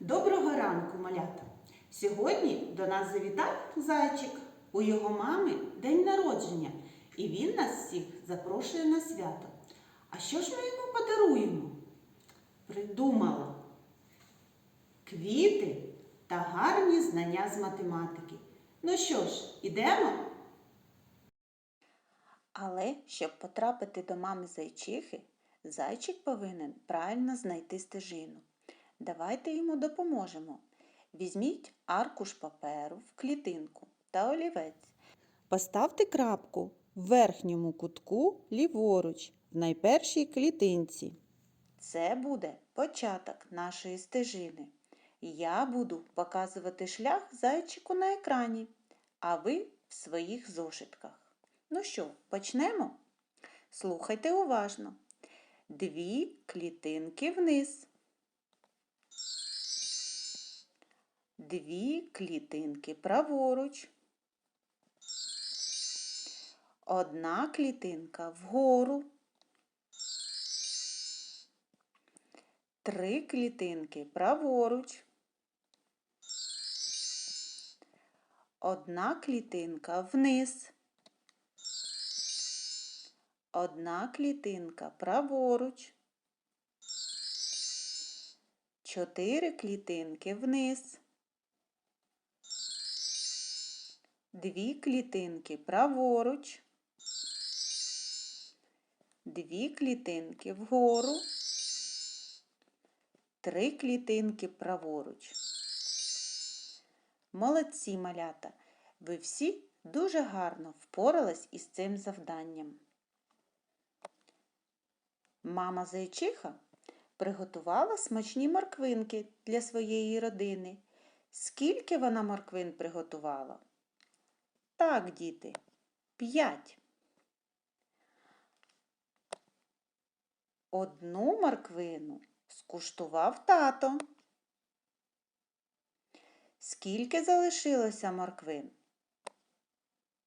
Доброго ранку, малята! Сьогодні до нас завітав зайчик. У його мами день народження, і він нас всіх запрошує на свято. А що ж ми йому подаруємо? Придумала квіти та гарні знання з математики. Ну що ж, ідемо? Але щоб потрапити до мами зайчихи, зайчик повинен правильно знайти стежину. Давайте йому допоможемо. Візьміть аркуш паперу в клітинку та олівець. Поставте крапку в верхньому кутку ліворуч в найпершій клітинці. Це буде початок нашої стежини. Я буду показувати шлях зайчику на екрані, а ви в своїх зошитках. Ну що, почнемо? Слухайте уважно. Дві клітинки вниз. Дві клітинки праворуч. Одна клітинка вгору. Три клітинки праворуч. Одна клітинка вниз. Одна клітинка праворуч. Чотири клітинки вниз. Дві клітинки праворуч. Дві клітинки вгору. Три клітинки праворуч. Молодці малята! Ви всі дуже гарно впорались із цим завданням. Мама зайчиха приготувала смачні морквинки для своєї родини. Скільки вона морквин приготувала? Так, діти, п'ять. Одну морквину скуштував тато. Скільки залишилося морквин?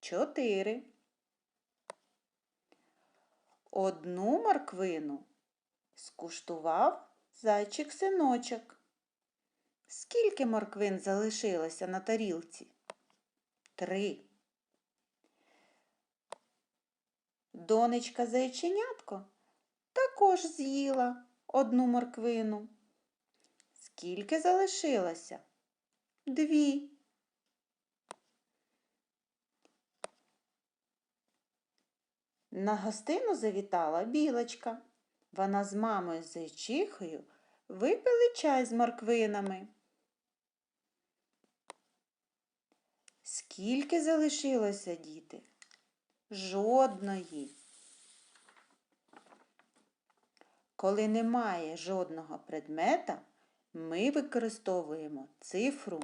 Чотири. Одну морквину скуштував зайчик-синочок. Скільки морквин залишилося на тарілці? Три. Донечка зайченятко також з'їла одну морквину. Скільки залишилося? Дві. На гостину завітала білочка. Вона з мамою зайчихою випили чай з морквинами. Скільки залишилося, діти? Жодної. Коли немає жодного предмета, ми використовуємо цифру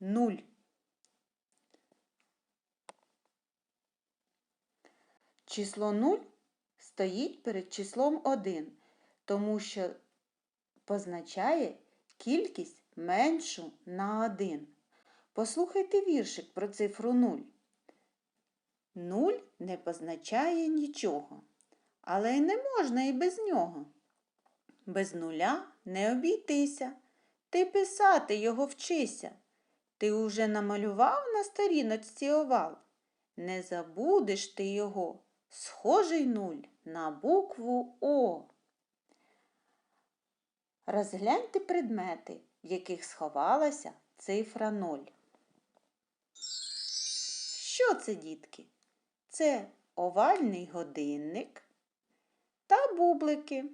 0. Число 0 стоїть перед числом 1, тому що позначає кількість меншу на 1. Послухайте віршик про цифру 0. 0 не позначає нічого, але й не можна і без нього. Без нуля не обійтися, ти писати його вчися. Ти уже намалював на сторіночці овал. Не забудеш ти його, схожий нуль на букву О. Розгляньте предмети, в яких сховалася цифра 0. Що це, дітки? Це овальний годинник та бублики.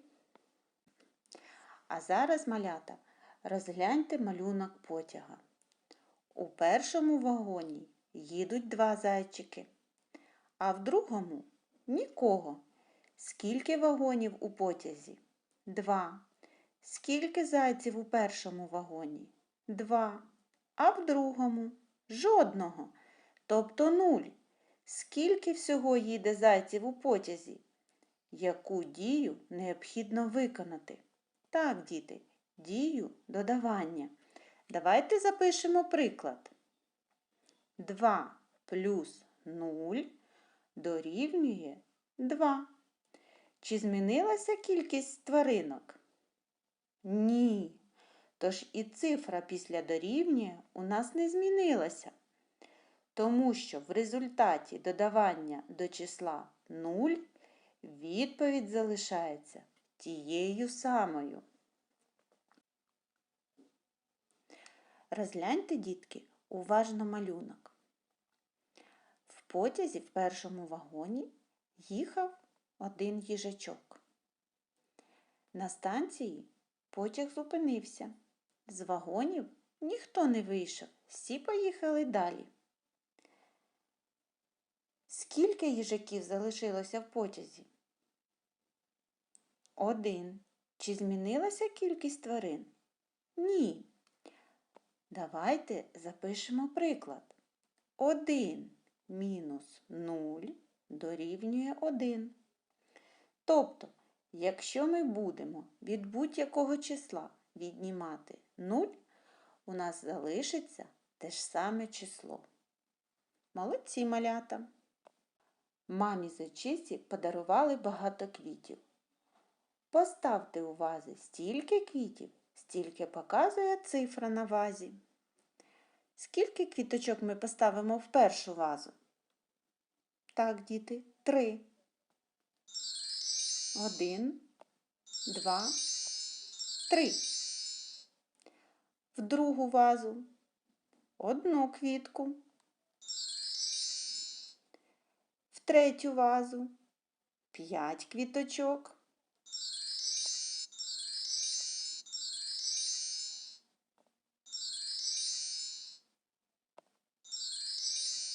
А зараз, малята, розгляньте малюнок потяга. У першому вагоні їдуть два зайчики, а в другому нікого. Скільки вагонів у потязі? Два. Скільки зайців у першому вагоні? Два. А в другому жодного. Тобто нуль. Скільки всього їде зайців у потязі? Яку дію необхідно виконати? Так, діти, дію додавання. Давайте запишемо приклад. 2 плюс 0 дорівнює 2. Чи змінилася кількість тваринок? Ні. Тож і цифра після дорівнює у нас не змінилася, тому що в результаті додавання до числа 0 відповідь залишається тією самою. Розгляньте, дітки, уважно малюнок. В потязі в першому вагоні їхав один їжачок. На станції потяг зупинився. З вагонів ніхто не вийшов, всі поїхали далі. Скільки їжаків залишилося в потязі? Один. Чи змінилася кількість тварин? Ні. Давайте запишемо приклад. 1 мінус 0 дорівнює 1. Тобто, якщо ми будемо від будь-якого числа віднімати 0, у нас залишиться те ж саме число. Молодці малята! Мамі зайчиці подарували багато квітів. Поставте у вази стільки квітів, стільки показує цифра на вазі. Скільки квіточок ми поставимо в першу вазу? Так, діти, три. Один, два, три. В другу вазу одну квітку. В третю вазу п'ять квіточок.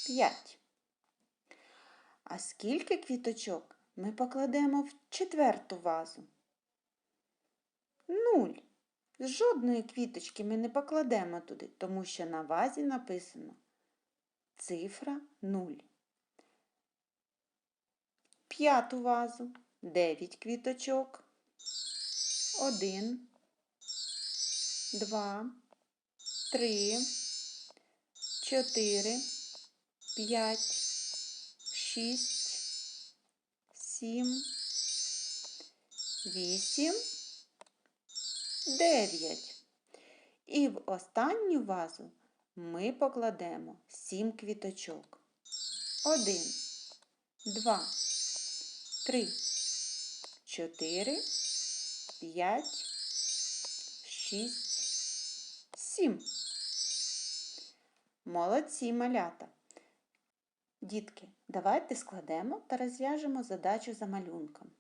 П'ять. А скільки квіточок ми покладемо в четверту вазу? Нуль. Жодної квіточки ми не покладемо туди, тому що на вазі написано цифра 0. П'яту вазу 9 квіточок. 1, 2, 3, 4, 5, 6, 7, 8, 9. І в останню вазу ми покладемо 7 квіточок. 1, 2, 3, 4, 5, 6, 7. Молодці малята. Дітки, давайте складемо та розв'яжемо задачу за малюнком.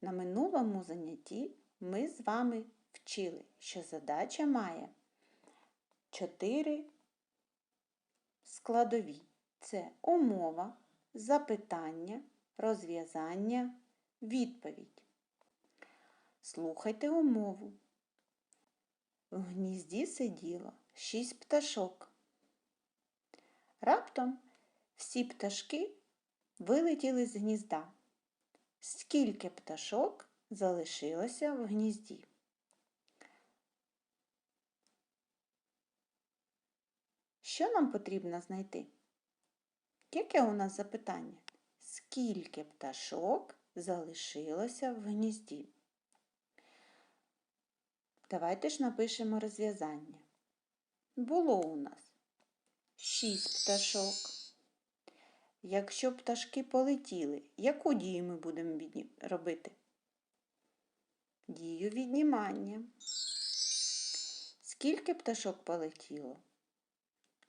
На минулому занятті ми з вами вчили, що задача має 4 складові. Це умова, запитання, розв'язання, відповідь. Слухайте умову. В гнізді сиділо шість пташок. Раптом всі пташки вилетіли з гнізда. Скільки пташок залишилося в гнізді? Що нам потрібно знайти? Яке у нас запитання? Скільки пташок залишилося в гнізді? Давайте ж напишемо розв'язання. Було у нас шість пташок. Якщо пташки полетіли, яку дію ми будемо робити? Дію віднімання. Скільки пташок полетіло?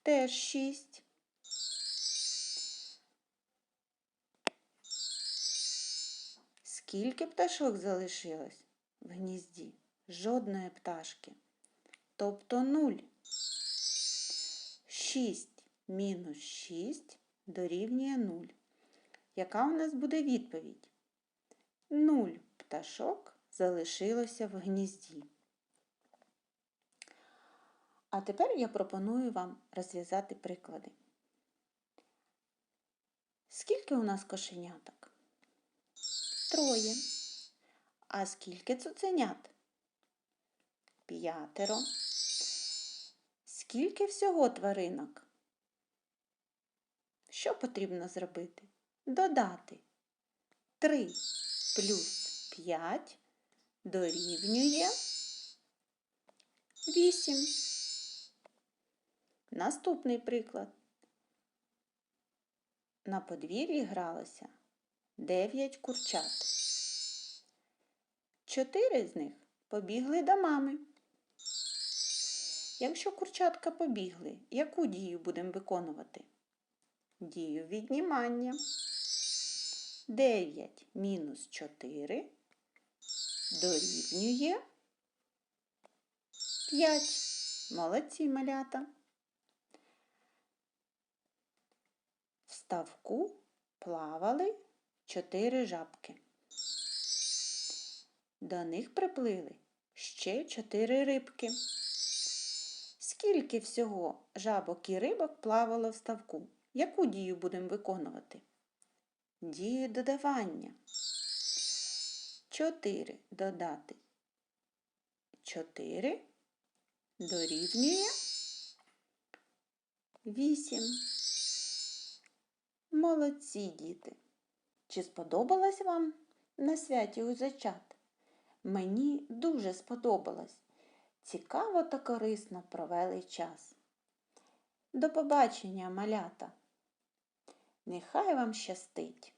Теж шість. Скільки пташок залишилось в гнізді? Жодної пташки. Тобто нуль. 6 мінус 6 дорівнює 0. Яка у нас буде відповідь? 0 пташок залишилося в гнізді. А тепер я пропоную вам розв'язати приклади. Скільки у нас кошеняток? Троє. А скільки цуценят? П'ятеро. Скільки всього тваринок? Що потрібно зробити? Додати 3 плюс 5 дорівнює Вісім. Наступний приклад. На подвір'ї гралося дев'ять курчат. Чотири з них побігли до мами. Якщо курчатка побігли, яку дію будемо виконувати? Дію віднімання. 9 мінус 4 дорівнює 5. Молодці малята. В ставку плавали чотири жабки. До них приплили ще чотири рибки. Скільки всього жабок і рибок плавало в ставку? Яку дію будемо виконувати? Дію додавання. 4 додати 4 дорівнює 8. Молодці діти. Чи сподобалось вам на святі у зачат? Мені дуже сподобалось. Цікаво та корисно провели час. До побачення, малята! Нехай вам щастить!